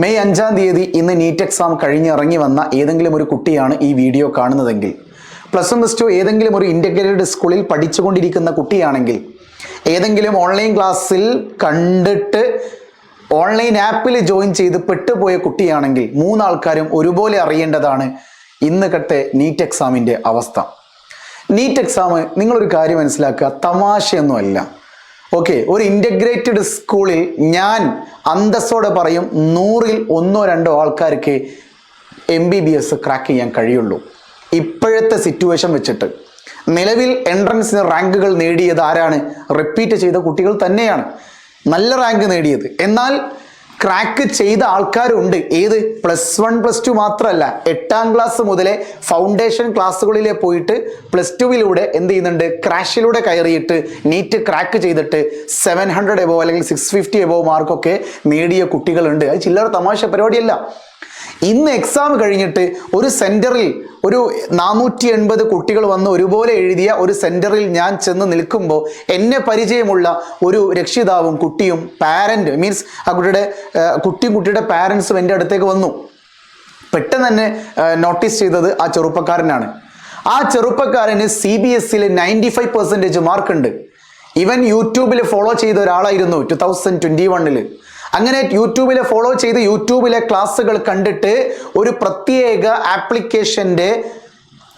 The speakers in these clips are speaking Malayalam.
മെയ് അഞ്ചാം തീയതി ഇന്ന് നീറ്റ് എക്സാം കഴിഞ്ഞിറങ്ങി വന്ന ഏതെങ്കിലും ഒരു കുട്ടിയാണ് ഈ വീഡിയോ കാണുന്നതെങ്കിൽ. പ്ലസ് വൺ പ്ലസ് ടു ഏതെങ്കിലും ഒരു ഇന്റഗ്രേറ്റഡ് സ്കൂളിൽ പഠിച്ചുകൊണ്ടിരിക്കുന്ന കുട്ടിയാണെങ്കിൽ ഏതെങ്കിലും ഓൺലൈൻ ക്ലാസ്സിൽ കണ്ടിട്ട് ഓൺലൈൻ ആപ്പിൽ ജോയിൻ ചെയ്ത് പെട്ടുപോയ കുട്ടിയാണെങ്കിൽ മൂന്നാൾക്കാരും ഒരുപോലെ അറിയേണ്ടതാണ് ഇന്നത്തെ നീറ്റ് എക്സാമിന്റെ അവസ്ഥ. നീറ്റ് എക്സാം നിങ്ങളൊരു കാര്യം മനസ്സിലാക്കുക തമാശയൊന്നുമല്ല. ഓക്കെ ഒരു ഇന്റഗ്രേറ്റഡ് സ്കൂളിൽ ഞാൻ അന്തസ്സോടെ പറയും നൂറിൽ ഒന്നോ രണ്ടോ ആൾക്കാർക്ക് M B B S crack ചെയ്യാൻ കഴിയുള്ളൂ. ഇപ്പോഴത്തെ സിറ്റുവേഷൻ വെച്ചിട്ട്. നിലവിൽ എൻട്രൻസിന് റാങ്കുകൾ നേടിയത് ആരാണ്? റിപ്പീറ്റ് ചെയ്ത കുട്ടികൾ തന്നെയാണ്. നല്ല റാങ്ക് നേടിയത്. എന്നാൽ ക്രാക്ക് ചെയ്ത ആൾക്കാരുണ്ട്. ഏത്? പ്ലസ് വൺ പ്ലസ് ടു മാത്രമല്ല. എട്ടാം ക്ലാസ് മുതലേ ഫൗണ്ടേഷൻ ക്ലാസ്സുകളിലെ പോയിട്ട് പ്ലസ് ടുവിലൂടെ എന്ത് ചെയ്യുന്നുണ്ട്? ക്രാഷിലൂടെ കയറിയിട്ട് നീറ്റ് ക്രാക്ക് ചെയ്തിട്ട് സെവൻ ഹൺഡ്രഡ് എബോ അല്ലെങ്കിൽ സിക്സ് ഫിഫ്റ്റി എബോ മാർക്കൊക്കെ നേടിയ കുട്ടികളുണ്ട്. അത് ചില്ലറ തമാശ പരിപാടിയല്ല. ഇന്ന് എക്സാം കഴിഞ്ഞിട്ട് ഒരു സെന്ററിൽ ഒരു നാനൂറ്റി എൺപത് കുട്ടികൾ വന്ന് ഒരുപോലെ എഴുതിയ ഒരു സെന്ററിൽ ഞാൻ ചെന്ന് നിൽക്കുമ്പോൾ എന്നെ പരിചയമുള്ള ഒരു രക്ഷിതാവും കുട്ടിയും പാരന്റ് മീൻസ് ആ കുട്ടിയുടെ കുട്ടിയും കുട്ടിയുടെ പാരൻസും എന്റെ അടുത്തേക്ക് വന്നു. പെട്ടെന്ന് തന്നെ നോട്ടീസ് ചെയ്തത് ആ ചെറുപ്പക്കാരനാണ്. ആ ചെറുപ്പക്കാരന് സി ബി എസ് സിയിൽ നയന്റി ഫൈവ് പെർസെന്റേജ് മാർക്ക് ഉണ്ട്. ഇവൻ യൂട്യൂബിൽ ഫോളോ ചെയ്ത ഒരാളായിരുന്നു ടു തൗസൻഡ് ട്വന്റി വണ്ണിൽ അങ്ങനെ യൂട്യൂബിൽ ഫോളോ ചെയ്ത് യൂട്യൂബിലെ ക്ലാസ്സുകൾ കണ്ടിട്ട് ഒരു പ്രത്യേക ആപ്ലിക്കേഷന്റെ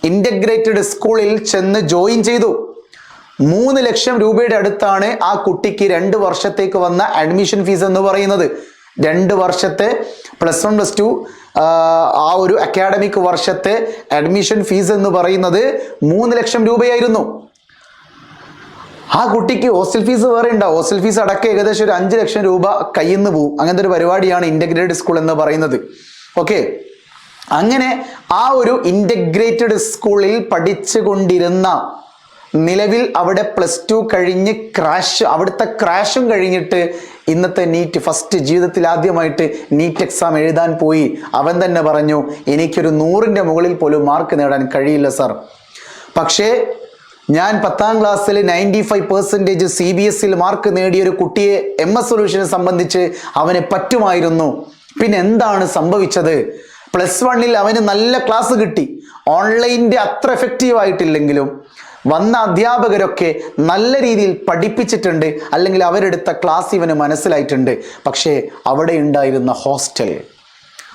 ഇന്റഗ്രേറ്റഡ് സ്കൂളിൽ ചെന്ന് ജോയിൻ ചെയ്തു. മൂന്ന് ലക്ഷം രൂപയുടെ അടുത്താണ് ആ കുട്ടിക്ക് രണ്ട് വർഷത്തേക്ക് വന്ന അഡ്മിഷൻ ഫീസ് എന്ന് പറയുന്നത്. രണ്ട് വർഷത്തെ പ്ലസ് വൺ പ്ലസ് ടു ആ ഒരു അക്കാഡമിക് വർഷത്തെ അഡ്മിഷൻ ഫീസ് എന്ന് പറയുന്നത് മൂന്ന് ലക്ഷം രൂപയായിരുന്നു. ആ കുട്ടിക്ക് ഹോസ്റ്റൽ ഫീസ് വേറെ ഉണ്ടാവും ഹോസ്റ്റൽ ഫീസ് അടക്കം ഏകദേശം ഒരു അഞ്ച് ലക്ഷം രൂപ കയ്യിൽ നിന്ന് പോകും അങ്ങനത്തെ ഒരു പരിപാടിയാണ് ഇന്റഗ്രേറ്റഡ് സ്കൂൾ എന്ന് പറയുന്നത്. ഓക്കെ അങ്ങനെ ആ ഒരു ഇന്റഗ്രേറ്റഡ് സ്കൂളിൽ പഠിച്ചുകൊണ്ടിരുന്ന നിലവിൽ അവിടെ പ്ലസ് ടു കഴിഞ്ഞ് ക്രാഷ് അവിടുത്തെ ക്രാഷും കഴിഞ്ഞിട്ട് ഇന്നത്തെ നീറ്റ് ഫസ്റ്റ് ജീവിതത്തിൽ ആദ്യമായിട്ട് നീറ്റ് എക്സാം എഴുതാൻ പോയി. അവൻ തന്നെ പറഞ്ഞു എനിക്കൊരു നൂറിന്റെ മുകളിൽ പോലും മാർക്ക് നേടാൻ കഴിയില്ല സാർ പക്ഷേ ഞാൻ പത്താം ക്ലാസ്സിൽ ninety five percentage C B S സിയിൽ മാർക്ക് നേടിയ ഒരു കുട്ടിയെ എം എസ് സൊല്യൂഷനെ സംബന്ധിച്ച് അവന് പറ്റുമായിരുന്നു. പിന്നെ എന്താണ് സംഭവിച്ചത്? പ്ലസ് വണ്ണിൽ അവന് നല്ല ക്ലാസ് കിട്ടി. ഓൺലൈന്റെ അത്ര എഫക്റ്റീവ് ആയിട്ടില്ലെങ്കിലും വന്ന അധ്യാപകരൊക്കെ നല്ല രീതിയിൽ പഠിപ്പിച്ചിട്ടുണ്ട്. അല്ലെങ്കിൽ അവരെടുത്ത ക്ലാസ് ഇവന് മനസ്സിലായിട്ടുണ്ട്. പക്ഷേ അവിടെ ഉണ്ടായിരുന്ന ഹോസ്റ്റൽ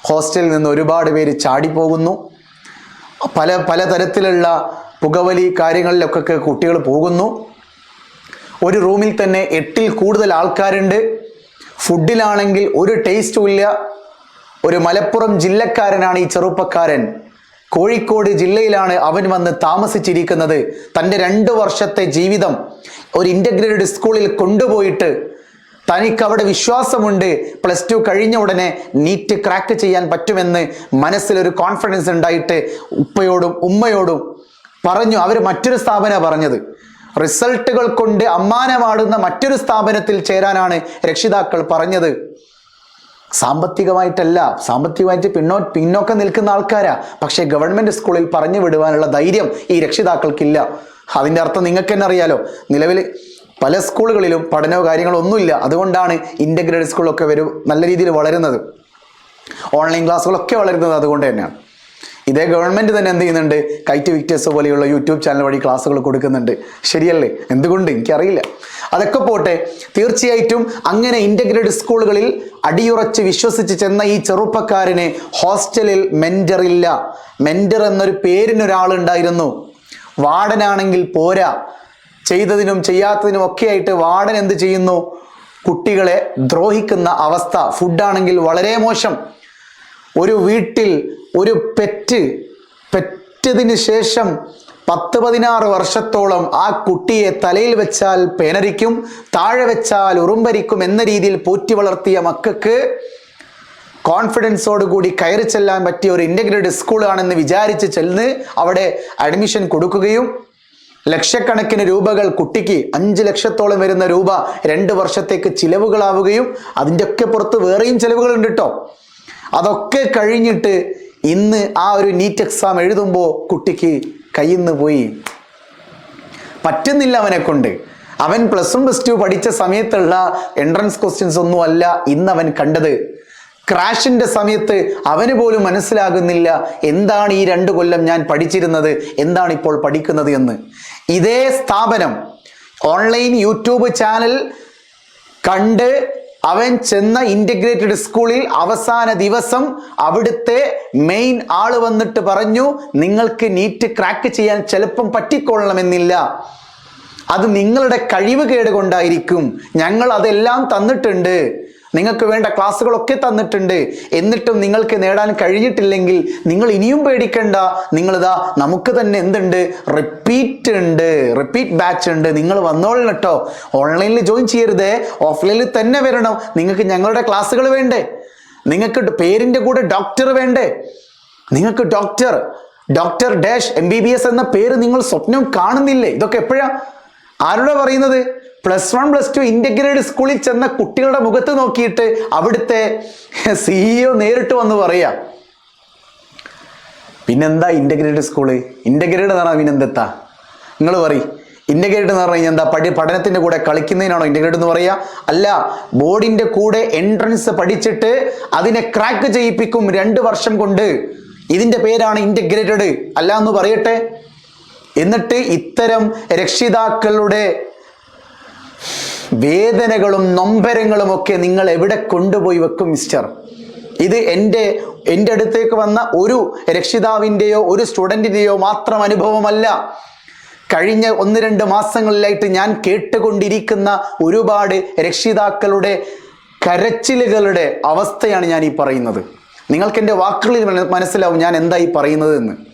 ഹോസ്റ്റലിൽ നിന്ന് ഒരുപാട് പേര് ചാടിപ്പോകുന്നു. പല പലതരത്തിലുള്ള പുകവലി കാര്യങ്ങളിലൊക്കെ കുട്ടികൾ പോകുന്നു. ഒരു റൂമിൽ തന്നെ എട്ടിൽ കൂടുതൽ ആൾക്കാരുണ്ട്. ഫുഡിലാണെങ്കിൽ ഒരു ടേസ്റ്റും ഇല്ല. ഒരു മലപ്പുറം ജില്ലക്കാരനാണ് ഈ ചെറുപ്പക്കാരൻ. കോഴിക്കോട് ജില്ലയിലാണ് അവൻ വന്ന് താമസിച്ചിരിക്കുന്നത്. തന്റെ രണ്ട് വർഷത്തെ ജീവിതം ഒരു ഇന്റഗ്രേറ്റഡ് സ്കൂളിൽ കൊണ്ടുപോയിട്ട് തനിക്ക് അവിടെ വിശ്വാസമുണ്ട്. പ്ലസ് ടു കഴിഞ്ഞ ഉടനെ നീറ്റ് ക്രാക്ക് ചെയ്യാൻ പറ്റുമെന്ന് മനസ്സിലൊരു കോൺഫിഡൻസ് ഉണ്ടായിട്ട് ഉപ്പയോടും ഉമ്മയോടും പറഞ്ഞു അവർ മറ്റൊരു സ്ഥാപന പറഞ്ഞത്. റിസൾട്ടുകൾ കൊണ്ട് അമ്മാനമാടുന്ന മറ്റൊരു സ്ഥാപനത്തിൽ ചേരാനാണ് രക്ഷിതാക്കൾ പറഞ്ഞത്. സാമ്പത്തികമായിട്ടല്ല സാമ്പത്തികമായിട്ട് പിന്നോ പിന്നോക്കം നിൽക്കുന്ന ആൾക്കാരാ. പക്ഷേ ഗവൺമെന്റ് സ്കൂളിൽ പറഞ്ഞു വിടുവാനുള്ള ധൈര്യം ഈ രക്ഷിതാക്കൾക്കില്ല. അതിന്റെ അർത്ഥം നിങ്ങൾക്ക് തന്നെ അറിയാലോ. നിലവിൽ പല സ്കൂളുകളിലും പഠനമോ കാര്യങ്ങളോ ഒന്നുമില്ല. അതുകൊണ്ടാണ് ഇന്റഗ്രേറ്റഡ് സ്കൂളൊക്കെ വരും നല്ല രീതിയിൽ വളരുന്നത്. ഓൺലൈൻ ക്ലാസ്സുകളൊക്കെ വളരുന്നത് അതുകൊണ്ട് തന്നെയാണ്. ഇതേ ഗവൺമെന്റ് തന്നെ എന്ത് ചെയ്യുന്നുണ്ട്? കൈറ്റ് വിക്ടേഴ്സ് പോലെയുള്ള യൂട്യൂബ് ചാനൽ വഴി ക്ലാസ്സുകൾ കൊടുക്കുന്നുണ്ട്. ശരിയല്ലേ? എന്തുകൊണ്ട്? എനിക്കറിയില്ല. അതൊക്കെ പോട്ടെ. തീർച്ചയായിട്ടും അങ്ങനെ ഇന്റഗ്രേറ്റഡ് സ്കൂളുകളിൽ അടിയുറച്ച് വിശ്വസിച്ച് ചെന്ന ഈ ചെറുപ്പക്കാരന് ഹോസ്റ്റലിൽ മെന്റർ ഇല്ല. മെന്റർ എന്നൊരു പേരിനൊരാളുണ്ടായിരുന്നു വാർഡനാണെങ്കിൽ പോരാ. ചെയ്തതിനും ചെയ്യാത്തതിനും ഒക്കെ ആയിട്ട് വാർഡൻ എന്ത് ചെയ്യുന്നു? കുട്ടികളെ ദ്രോഹിക്കുന്ന അവസ്ഥ. ഫുഡാണെങ്കിൽ വളരെ മോശം. ഒരു വീട്ടിൽ ഒരു പെറ്റ് പെറ്റതിന് ശേഷം പത്ത് പതിനാറ് വർഷത്തോളം ആ കുട്ടിയെ തലയിൽ വെച്ചാൽ പേനരിക്കും താഴെ വെച്ചാൽ ഉറുമ്പരിക്കും എന്ന രീതിയിൽ പോറ്റി വളർത്തിയ മക്കൾക്ക് കോൺഫിഡൻസോട് കൂടി കയറി ചെല്ലാൻ പറ്റിയ ഒരു ഇന്റഗ്രേറ്റഡ് സ്കൂളാണെന്ന് വിചാരിച്ച് ചെന്ന് അവിടെ അഡ്മിഷൻ കൊടുക്കുകയും ലക്ഷക്കണക്കിന് രൂപകൾ കുട്ടിക്ക് അഞ്ച് ലക്ഷത്തോളം വരുന്ന രൂപ രണ്ട് വർഷത്തേക്ക് ചിലവുകളാവുകയും അതിന്റെയൊക്കെ പുറത്ത് വേറെയും ചിലവുകളുണ്ട് കേട്ടോ അതൊക്കെ കഴിഞ്ഞിട്ട് ഇന്ന് ആ ഒരു നീറ്റ് എക്സാം എഴുതുമ്പോൾ കുട്ടിക്ക് കയ്യിൽ നിന്ന് പോയി. പറ്റുന്നില്ല അവനെ കൊണ്ട്. അവൻ പ്ലസ് വൺ പ്ലസ് ടു പഠിച്ച സമയത്തുള്ള എൻട്രൻസ് ക്വസ്റ്റ്യൻസ് ഒന്നും അല്ല ഇന്ന് അവൻ കണ്ടത്. ക്രാഷിന്റെ സമയത്ത് അവന് പോലും മനസ്സിലാകുന്നില്ല എന്താണ് ഈ രണ്ട് കൊല്ലം ഞാൻ പഠിച്ചിരുന്നത് എന്താണ് ഇപ്പോൾ പഠിക്കുന്നത് എന്ന്. ഇതേ സ്ഥാപനം ഓൺലൈൻ യൂട്യൂബ് ചാനൽ കണ്ട് അവൻ ചെന്ന ഇന്റഗ്രേറ്റഡ് സ്കൂളിൽ അവസാന ദിവസം അവിടുത്തെ മെയിൻ ആൾ വന്നിട്ട് പറഞ്ഞു നിങ്ങൾക്ക് നീറ്റ് ക്രാക്ക് ചെയ്യാൻ ചിലപ്പം പറ്റിക്കൊള്ളണമെന്നില്ല. അത് നിങ്ങളുടെ കഴിവ് കേട് കൊണ്ടായിരിക്കും ഞങ്ങൾ അതെല്ലാം തന്നിട്ടുണ്ട്. നിങ്ങൾക്ക് വേണ്ട ക്ലാസ്സുകളൊക്കെ തന്നിട്ടുണ്ട്. എന്നിട്ടും നിങ്ങൾക്ക് നേടാൻ കഴിഞ്ഞിട്ടില്ലെങ്കിൽ നിങ്ങൾ ഇനിയും പേടിക്കണ്ട. നിങ്ങളിതാ നമുക്ക് തന്നെ എന്തുണ്ട്? റിപ്പീറ്റ് ഉണ്ട്. റിപ്പീറ്റ് ബാച്ച് ഉണ്ട്. നിങ്ങൾ വന്നോളണം കേട്ടോ. ഓൺലൈനിൽ ജോയിൻ ചെയ്യരുതേ. ഓഫ്ലൈനിൽ തന്നെ വരണം. നിങ്ങൾക്ക് ഞങ്ങളുടെ ക്ലാസ്സുകൾ വേണ്ടേ? നിങ്ങൾക്ക് പേരിന്റെ കൂടെ ഡോക്ടർ വേണ്ടേ? നിങ്ങൾക്ക് doctor doctor dash M B B S എന്ന പേര് നിങ്ങൾ സ്വപ്നം കാണുന്നില്ലേ? ഇതൊക്കെ എപ്പോഴാ? ആരോടാ പറയുന്നത്? Plus one plus two integrated സ്കൂളിൽ ചെന്ന കുട്ടികളുടെ മുഖത്ത് നോക്കിയിട്ട് അവിടുത്തെ സിഇഒ നേരിട്ട് വന്ന് പറയാം പിന്നെന്താ ഇന്റഗ്രേറ്റഡ് സ്കൂൾ ഇന്റഗ്രേറ്റഡ് എന്ന് പറഞ്ഞാൽ പിന്നെന്തെത്താ നിങ്ങൾ പറയും. ഇന്റഗ്രേറ്റഡ് എന്ന് പറഞ്ഞു കഴിഞ്ഞാൽ എന്താ? പഠി പഠനത്തിന്റെ കൂടെ കളിക്കുന്നതിനാണോ ഇന്റഗ്രേറ്റഡ് എന്ന് പറയുക അല്ല ബോർഡിന്റെ കൂടെ എൻട്രൻസ് പഠിച്ചിട്ട് അതിനെ ക്രാക്ക് ചെയ്യിപ്പിക്കും രണ്ട് വർഷം കൊണ്ട്. ഇതിന്റെ പേരാണ് ഇന്റഗ്രേറ്റഡ് അല്ല എന്ന് പറയട്ടെ. എന്നിട്ട് ഇത്തരം രക്ഷിതാക്കളുടെ വേദനകളും നൊമ്പരങ്ങളും ഒക്കെ നിങ്ങൾ എവിടെ കൊണ്ടുപോയി വെക്കും മിസ്റ്റർ ഇത് എന്റെ എന്റെ അടുത്തേക്ക് വന്ന ഒരു രക്ഷിതാവിന്റെയോ ഒരു സ്റ്റുഡന്റിന്റെയോ മാത്രം അനുഭവമല്ല. കഴിഞ്ഞ ഒന്ന് രണ്ട് മാസങ്ങളിലായിട്ട് ഞാൻ കേട്ടുകൊണ്ടിരിക്കുന്ന ഒരുപാട് രക്ഷിതാക്കളുടെ കരച്ചിലുകളുടെ അവസ്ഥയാണ് ഞാൻ ഈ പറയുന്നത്. നിങ്ങൾക്ക് എന്റെ വാക്കുകളിൽ മനസ്സിലാവും ഞാൻ എന്തായി പറയുന്നത് എന്ന്.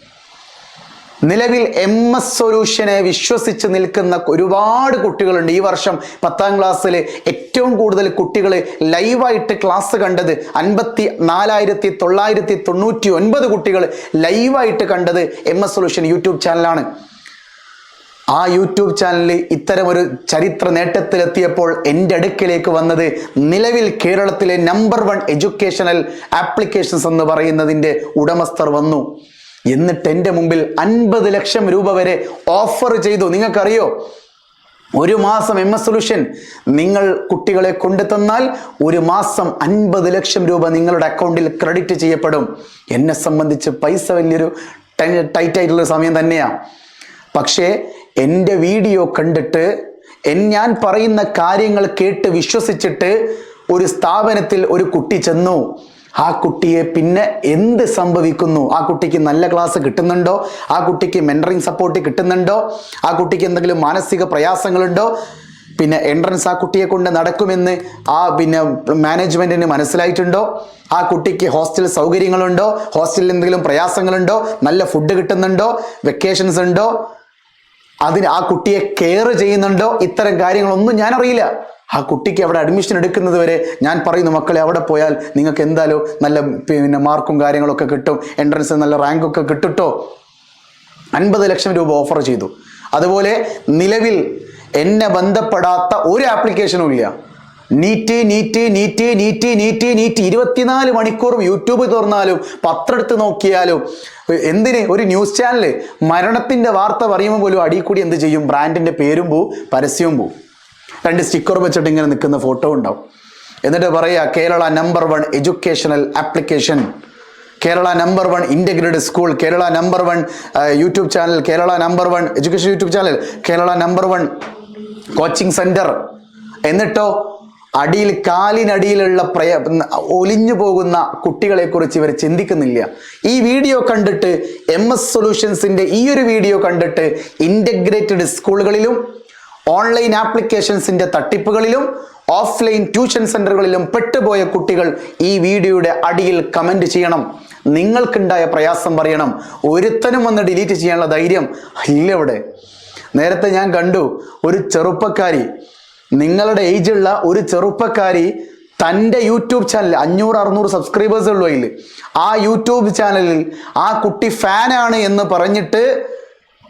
നിലവിൽ എം എസ് സൊല്യൂഷനെ വിശ്വസിച്ച് നിൽക്കുന്ന ഒരുപാട് കുട്ടികളുണ്ട്. ഈ വർഷം പത്താം ക്ലാസ്സിൽ ഏറ്റവും കൂടുതൽ കുട്ടികൾ ലൈവായിട്ട് ക്ലാസ് കണ്ടത് അൻപത്തി നാലായിരത്തി തൊള്ളായിരത്തി തൊണ്ണൂറ്റി ഒൻപത് കുട്ടികൾ ലൈവായിട്ട് കണ്ടത് എം എസ് സൊല്യൂഷൻ യൂട്യൂബ് ചാനലാണ് ആ യൂട്യൂബ് ചാനലിൽ ഇത്തരം ഒരു ചരിത്ര നേട്ടത്തിലെത്തിയപ്പോൾ എന്റെ അടുക്കിലേക്ക് വന്നത് നിലവിൽ കേരളത്തിലെ നമ്പർ വൺ എഡ്യൂക്കേഷണൽ ആപ്ലിക്കേഷൻസ് എന്ന് പറയുന്നതിന്റെ ഉടമസ്ഥർ വന്നു. എന്നിട്ട് എന്റെ മുമ്പിൽ അൻപത് ലക്ഷം രൂപ വരെ ഓഫർ ചെയ്തു. നിങ്ങൾക്കറിയോ? ഒരു മാസം എം എസ് സൊല്യൂഷൻ നിങ്ങൾ കുട്ടികളെ കൊണ്ടുതന്നാൽ ഒരു മാസം അൻപത് ലക്ഷം രൂപ നിങ്ങളുടെ അക്കൗണ്ടിൽ ക്രെഡിറ്റ് ചെയ്യപ്പെടും. എന്നെ സംബന്ധിച്ച് പൈസ വലിയൊരു ടൈറ്റ് ആയിട്ടുള്ള സമയം തന്നെയാണ് പക്ഷേ എന്റെ വീഡിയോ കണ്ടിട്ട് ഞാൻ പറയുന്ന കാര്യങ്ങൾ കേട്ട് വിശ്വസിച്ചിട്ട് ഒരു സ്ഥാപനത്തിൽ ഒരു കുട്ടി ചെന്നു. ആ കുട്ടിയെ പിന്നെ എന്ത് സംഭവിക്കുന്നു? ആ കുട്ടിക്ക് നല്ല ക്ലാസ് കിട്ടുന്നുണ്ടോ? ആ കുട്ടിക്ക് മെന്ററിങ് സപ്പോർട്ട് കിട്ടുന്നുണ്ടോ? ആ കുട്ടിക്ക് എന്തെങ്കിലും മാനസിക പ്രയാസങ്ങളുണ്ടോ? പിന്നെ എൻട്രൻസ് ആ കുട്ടിയെ കൊണ്ട് നടക്കുമെന്ന് ആ പിന്നെ മാനേജ്മെന്റിന് മനസ്സിലായിട്ടുണ്ടോ? ആ കുട്ടിക്ക് ഹോസ്റ്റൽ സൗകര്യങ്ങളുണ്ടോ? ഹോസ്റ്റലിൽ എന്തെങ്കിലും പ്രയാസങ്ങളുണ്ടോ? നല്ല ഫുഡ് കിട്ടുന്നുണ്ടോ? വെക്കേഷൻസ് ഉണ്ടോ? അതിന് ആ കുട്ടിയെ കെയർ ചെയ്യുന്നുണ്ടോ? ഇത്തരം കാര്യങ്ങളൊന്നും ഞാൻ അറിയില്ല ആ കുട്ടിക്ക് അവിടെ അഡ്മിഷൻ എടുക്കുന്നത് വരെ ഞാൻ പറയുന്നു മക്കളെ അവിടെ പോയാൽ നിങ്ങൾക്ക് എന്തായാലും നല്ല പിന്നെ മാർക്കും കാര്യങ്ങളൊക്കെ കിട്ടും എൻട്രൻസ് നല്ല റാങ്കൊക്കെ കിട്ടുട്ടോ. അൻപത് ലക്ഷം രൂപ ഓഫർ ചെയ്തു. അതുപോലെ നിലവിൽ എന്നെ ബന്ധപ്പെടാത്ത ഒരു ആപ്ലിക്കേഷനും ഇല്ല. NEET NEET NEET NEET NEET NEET ഇരുപത്തിനാല് മണിക്കൂറും യൂട്യൂബ് തുറന്നാലും പത്രം എടുത്ത് നോക്കിയാലും എന്തിന്? ഒരു ന്യൂസ് ചാനൽ മരണത്തിന്റെ വാർത്ത പറയുമ്പോൾ പോലും അടിയിൽ കൂടി എന്ത് ചെയ്യും? ബ്രാൻഡിന്റെ പേരും പോവും പരസ്യവും പോവും. രണ്ട് സ്റ്റിക്കർ വെച്ചിട്ട് ഇങ്ങനെ നിൽക്കുന്ന ഫോട്ടോ ഉണ്ടാവും. എന്നിട്ട് പറയുക Kerala number one educational application Kerala number one integrated school Kerala number one YouTube channel. Kerala number one education YouTube channel. Kerala number one coaching centre എന്നിട്ടോ അടിയിൽ കാലിനടിയിലുള്ള പ്രയ ഒലിഞ്ഞു പോകുന്ന കുട്ടികളെ കുറിച്ച് ഇവർ ചിന്തിക്കുന്നില്ല. ഈ വീഡിയോ കണ്ടിട്ട് എം എസ് സൊല്യൂഷൻസിന്റെ ഈ ഒരു വീഡിയോ കണ്ടിട്ട് ഇന്റഗ്രേറ്റഡ് സ്കൂളുകളിലും ഓൺലൈൻ ആപ്ലിക്കേഷൻസിന്റെ തട്ടിപ്പുകളിലും ഓഫ്ലൈൻ ട്യൂഷൻ സെന്ററുകളിലും പെട്ടുപോയ കുട്ടികൾ ഈ വീഡിയോയുടെ അടിയിൽ കമന്റ് ചെയ്യണം. നിങ്ങൾക്കുണ്ടായ പ്രയാസം പറയണം. ഒരുത്തനും വന്ന് ഡിലീറ്റ് ചെയ്യാനുള്ള ധൈര്യം ഇല്ല ഇവിടെ നേരത്തെ ഞാൻ കണ്ടു ഒരു ചെറുപ്പക്കാരി നിങ്ങളുടെ ഏജുള്ള ഒരു ചെറുപ്പക്കാരി തന്റെ യൂട്യൂബ് ചാനൽ അഞ്ഞൂറ് അറുന്നൂറ് സബ്സ്ക്രൈബേഴ്സ് ഉള്ളതിൽ ആ യൂട്യൂബ് ചാനലിൽ ആ കുട്ടി ഫാനാണ് എന്ന് പറഞ്ഞിട്ട്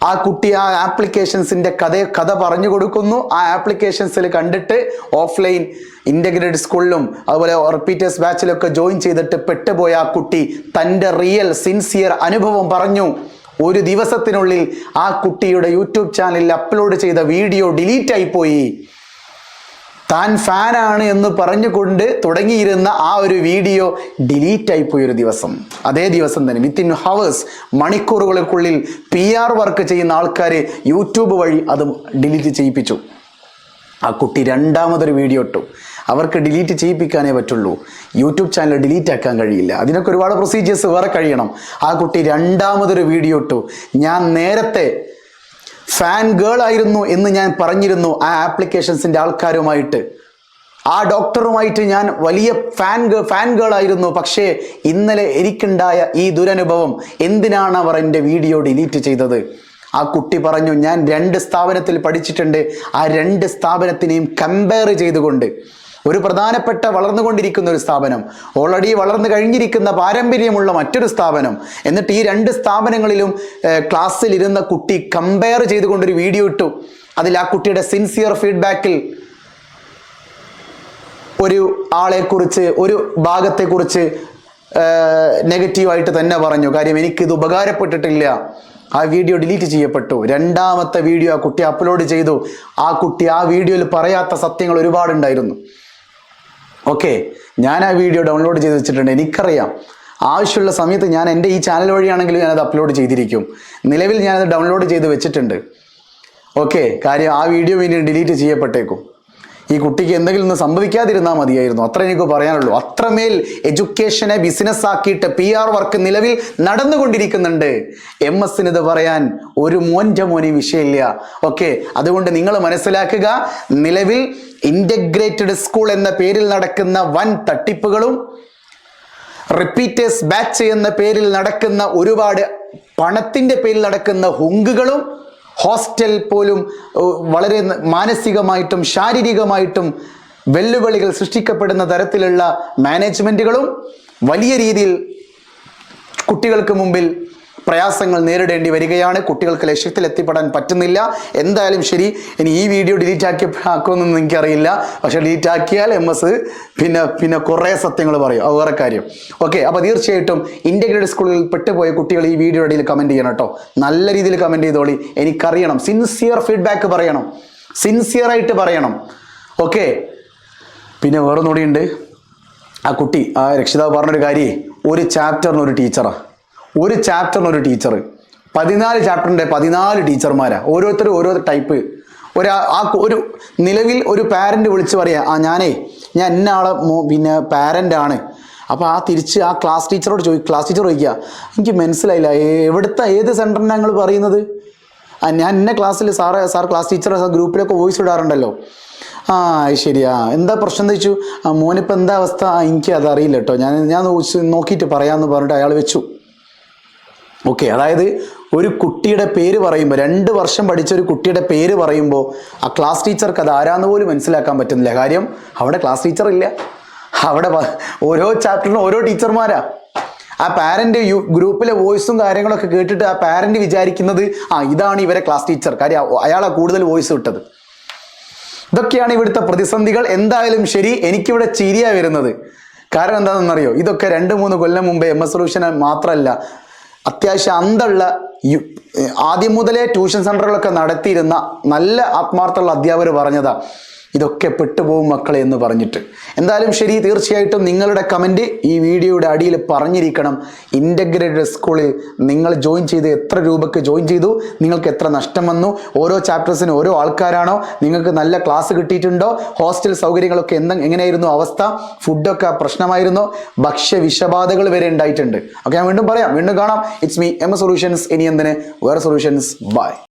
ആ കുട്ടി ആ ആപ്ലിക്കേഷൻസിന്റെ കഥ കഥ പറഞ്ഞു കൊടുക്കുന്നു. ആ ആപ്ലിക്കേഷൻസിൽ കണ്ടിട്ട് ഓഫ്ലൈൻ ഇന്റഗ്രേറ്റഡ് സ്കൂളിലും അതുപോലെ റിപ്പീറ്റേഴ്സ് ബാച്ചിലൊക്കെ ജോയിൻ ചെയ്തിട്ട് പെട്ടുപോയ ആ കുട്ടി തന്റെ റിയൽ സിൻസിയർ അനുഭവം പറഞ്ഞു. ഒരു ദിവസത്തിനുള്ളിൽ ആ കുട്ടിയുടെ യൂട്യൂബ് ചാനലിൽ അപ്ലോഡ് ചെയ്ത വീഡിയോ ഡിലീറ്റ് ആയിപ്പോയി താൻ ഫാനാണ് എന്ന് പറഞ്ഞുകൊണ്ട് തുടങ്ങിയിരുന്ന ആ ഒരു വീഡിയോ ഡിലീറ്റ് ആയിപ്പോയി ഒരു ദിവസം. അതേ ദിവസം തന്നെ വിത്തിൻ ഹവേഴ്സ് മണിക്കൂറുകൾക്കുള്ളിൽ പി ആർ വർക്ക് ചെയ്യുന്ന ആൾക്കാർ യൂട്യൂബ് വഴി അത് ഡിലീറ്റ് ചെയ്യിപ്പിച്ചു. ആ കുട്ടി രണ്ടാമതൊരു വീഡിയോ ഇട്ടു. അവർക്ക് ഡിലീറ്റ് ചെയ്യിപ്പിക്കാനേ പറ്റുള്ളൂ. യൂട്യൂബ് ചാനൽ ഡിലീറ്റ് ആക്കാൻ കഴിയില്ല. അതിനൊക്കെ ഒരുപാട് പ്രൊസീജിയേഴ്സ് വേറെ കഴിയണം. ആ കുട്ടി രണ്ടാമതൊരു വീഡിയോ ഇട്ടു. ഞാൻ നേരത്തെ ഫാൻ ഗേൾ ആയിരുന്നു എന്ന് ഞാൻ പറഞ്ഞിരുന്നു ആ ആപ്ലിക്കേഷൻസിന്റെ ആൾക്കാരുമായിട്ട്. ആ ഡോക്ടറുമായിട്ട് ഞാൻ വലിയ ഫാൻ ഫാൻ ഗേൾ ആയിരുന്നു. പക്ഷേ ഇന്നലെ എനിക്കുണ്ടായ ഈ ദുരനുഭവം എന്തിനാണ് അവർ എന്റെ വീഡിയോ ഡിലീറ്റ് ചെയ്തത്? ആ കുട്ടി പറഞ്ഞു ഞാൻ രണ്ട് സ്ഥാപനത്തിൽ പഠിച്ചിട്ടുണ്ട്. ആ രണ്ട് സ്ഥാപനത്തിനെയും കമ്പയർ ചെയ്തുകൊണ്ട്. ഒരു പ്രധാനപ്പെട്ട വളർന്നുകൊണ്ടിരിക്കുന്ന ഒരു സ്ഥാപനം. ഓൾറെഡി വളർന്നു കഴിഞ്ഞിരിക്കുന്ന പാരമ്പര്യമുള്ള മറ്റൊരു സ്ഥാപനം. എന്നിട്ട് ഈ രണ്ട് സ്ഥാപനങ്ങളിലും ക്ലാസ്സിൽ ഇരുന്ന കുട്ടി കമ്പയർ ചെയ്തുകൊണ്ടൊരു വീഡിയോ ഇട്ടു. അതിൽ ആ കുട്ടിയുടെ സിൻസിയർ ഫീഡ്ബാക്കിൽ ഒരു ആളെക്കുറിച്ച് ഒരു ഭാഗത്തെക്കുറിച്ച് നെഗറ്റീവായിട്ട് തന്നെ പറഞ്ഞു. കാര്യം എനിക്കിത് ഉപകാരപ്പെട്ടിട്ടില്ല. ആ വീഡിയോ ഡിലീറ്റ് ചെയ്യപ്പെട്ടു. രണ്ടാമത്തെ വീഡിയോ ആ കുട്ടി അപ്ലോഡ് ചെയ്തു. ആ കുട്ടി ആ വീഡിയോയിൽ പറയാത്ത സത്യങ്ങൾ ഒരുപാടുണ്ടായിരുന്നു. ഓക്കെ ഞാൻ ആ വീഡിയോ ഡൗൺലോഡ് ചെയ്ത് വെച്ചിട്ടുണ്ട്. എനിക്കറിയാം. ആവശ്യമുള്ള സമയത്ത് ഞാൻ എന്റെ ഈ ചാനൽ വഴിയാണെങ്കിലും ഞാനത് അപ്ലോഡ് ചെയ്തിരിക്കും. നിലവിൽ ഞാനത് ഡൗൺലോഡ് ചെയ്ത് വെച്ചിട്ടുണ്ട്. ഓക്കെ കാര്യം ആ വീഡിയോ വീണ്ടും ഡിലീറ്റ് ചെയ്യപ്പെട്ടേക്കും. ഈ കുട്ടിക്ക് എന്തെങ്കിലും ഒന്ന് സംഭവിക്കാതിരുന്നാൽ മതിയായിരുന്നു. അത്ര എനിക്ക് പറയാനുള്ളൂ. അത്രമേൽ എഡ്യൂക്കേഷനെ ബിസിനസ് ആക്കിയിട്ട് പി ആർ വർക്ക് നിലവിൽ നടന്നുകൊണ്ടിരിക്കുന്നുണ്ട്. എം എസിന് ഇത് പറയാൻ ഒരു മോന്റെ മോനി വിഷയമില്ല. ഓക്കെ അതുകൊണ്ട് നിങ്ങൾ മനസ്സിലാക്കുക നിലവിൽ ഇന്റഗ്രേറ്റഡ് സ്കൂൾ എന്ന പേരിൽ നടക്കുന്ന വൻ തട്ടിപ്പുകളും റിപ്പീറ്റേഴ്സ് ബാച്ച് എന്ന പേരിൽ നടക്കുന്ന ഒരുപാട് പണത്തിന്റെ പേരിൽ നടക്കുന്ന ഹുങ്കുകളും ഹോസ്റ്റൽ പോലും വളരെ മാനസികമായിട്ടും ശാരീരികമായിട്ടും വെല്ലുവിളികൾ സൃഷ്ടിക്കപ്പെടുന്ന തരത്തിലുള്ള മാനേജ്മെന്റുകളും വലിയ രീതിയിൽ കുട്ടികൾക്ക് മുമ്പിൽ പ്രയാസങ്ങൾ നേരിടേണ്ടി വരികയാണ്. കുട്ടികൾക്ക് ലക്ഷ്യത്തിൽ എത്തിപ്പെടാൻ പറ്റുന്നില്ല. എന്തായാലും ശരി ഇനി ഈ വീഡിയോ ഡിലീറ്റ് ആക്കി ആക്കുമെന്നൊന്നും എനിക്കറിയില്ല. പക്ഷേ ഡിലീറ്റ് ആക്കിയാൽ എം എസ് പിന്നെ പിന്നെ കുറേ സത്യങ്ങൾ പറയും. വേറെ കാര്യം. ഓക്കെ അപ്പോൾ തീർച്ചയായിട്ടും ഇന്റഗ്രേറ്റഡ് സ്കൂളിൽ പെട്ടുപോയ കുട്ടികൾ ഈ വീഡിയോ ഇടയിൽ കമന്റ് ചെയ്യണം കേട്ടോ. നല്ല രീതിയിൽ കമന്റ് ചെയ്തോളി. എനിക്കറിയണം. സിൻസിയർ ഫീഡ്ബാക്ക് പറയണം. സിൻസിയറായിട്ട് പറയണം. ഓക്കെ പിന്നെ വേറൊന്നുകൂടിയുണ്ട് ആ കുട്ടി ആ രക്ഷിതാവ് പറഞ്ഞൊരു കാര്യേ. ഒരു ചാപ്റ്ററിന് ഒരു ടീച്ചറാ ഒരു ചാപ്റ്ററിന് ഒരു ടീച്ചർ പതിനാല് ചാപ്റ്ററിന്റെ പതിനാല് ടീച്ചർമാരാണ് ഓരോരുത്തരും ഓരോ ടൈപ്പ് ഒരു ആ ഒരു നിലവിൽ ഒരു പാരന്റ് വിളിച്ച് പറയാം ആ ഞാനേ ഞാൻ ഇന്ന ആളെ പിന്നെ പാരന്റാണ് അപ്പോൾ ആ തിരിച്ച് ആ ക്ലാസ് ടീച്ചറോട് ചോദി ക്ലാസ് ടീച്ചർ ചോദിക്കുക എനിക്ക് മനസ്സിലായില്ല എവിടുത്തെ ഏത് സെന്ററിനാണ് ഞങ്ങൾ പറയുന്നത്? ആ ഞാൻ എന്നെ ക്ലാസ്സിൽ സാറ് സാർ ക്ലാസ് ടീച്ചർ ഗ്രൂപ്പിലൊക്കെ വോയിസ് ഇടാറുണ്ടല്ലോ. ആ ശരിയാ എന്താ പ്രശ്നം എന്ന് വെച്ചു മോനിപ്പോൾ എന്താ അവസ്ഥ? എനിക്ക് അതറിയില്ല കേട്ടോ ഞാൻ ഞാൻ നോക്കിയിട്ട് പറയാമെന്ന് പറഞ്ഞിട്ട് അയാൾ വെച്ചു. ഓക്കെ അതായത് ഒരു കുട്ടിയുടെ പേര് പറയുമ്പോൾ രണ്ട് വർഷം പഠിച്ച ഒരു കുട്ടിയുടെ പേര് പറയുമ്പോൾ ആ ക്ലാസ് ടീച്ചർക്ക് അത് ആരാന്ന് പോലും മനസ്സിലാക്കാൻ പറ്റുന്നില്ല. കാര്യം അവിടെ ക്ലാസ് ടീച്ചർ ഇല്ല. അവിടെ ഓരോ ചാപ്റ്ററിനും ഓരോ ടീച്ചർമാരാ. ആ പാരന്റ് യു ഗ്രൂപ്പിലെ വോയിസും കാര്യങ്ങളൊക്കെ കേട്ടിട്ട് ആ പാരന്റ് വിചാരിക്കുന്നത് ആ ഇതാണ് ഇവരെ ക്ലാസ് ടീച്ചർ കാര്യം അയാളാ കൂടുതൽ വോയിസ് വിട്ടത്. ഇതൊക്കെയാണ് ഇവിടുത്തെ പ്രതിസന്ധികൾ. എന്തായാലും ശരി എനിക്കിവിടെ ചിരിയാ വരുന്നത്. കാരണം എന്താണെന്നറിയോ? ഇതൊക്കെ രണ്ട് മൂന്ന് കൊല്ലം മുമ്പേ എം എസ് സൊല്യൂഷൻ മാത്രമല്ല അത്യാവശ്യം അന്തുള്ള ആദ്യം മുതലേ ട്യൂഷൻ സെന്ററുകളൊക്കെ നടത്തിയിരുന്ന നല്ല ആത്മാർത്ഥമുള്ള അധ്യാപകർ പറഞ്ഞതാ. ഇതൊക്കെ പെട്ടുപോകും മക്കളെ എന്ന് പറഞ്ഞിട്ട്. എന്തായാലും ശരി തീർച്ചയായിട്ടും നിങ്ങളുടെ കമന്റ് ഈ വീഡിയോയുടെ അടിയിൽ പറഞ്ഞിരിക്കണം. ഇന്റഗ്രേറ്റഡ് സ്കൂളിൽ നിങ്ങൾ ജോയിൻ ചെയ്ത് എത്ര രൂപയ്ക്ക് ജോയിൻ ചെയ്തു നിങ്ങൾക്ക് എത്ര നഷ്ടം വന്നു ഓരോ ചാപ്റ്റേഴ്സിന് ഓരോ ആൾക്കാരാണോ നിങ്ങൾക്ക് നല്ല ക്ലാസ് കിട്ടിയിട്ടുണ്ടോ ഹോസ്റ്റൽ സൗകര്യങ്ങളൊക്കെ എന്ത എങ്ങനെയായിരുന്നു അവസ്ഥ ഫുഡൊക്കെ പ്രശ്നമായിരുന്നോ ഭക്ഷ്യ വിഷബാധകൾ വരെ ഉണ്ടായിട്ടുണ്ട്. ഓക്കെ ഞാൻ വീണ്ടും പറയാം വീണ്ടും കാണാം. ഇറ്റ്സ് മീ എം സൊല്യൂഷൻസ് ഇനി എന്തിന്? വേറെ സൊല്യൂഷൻസ് ബൈ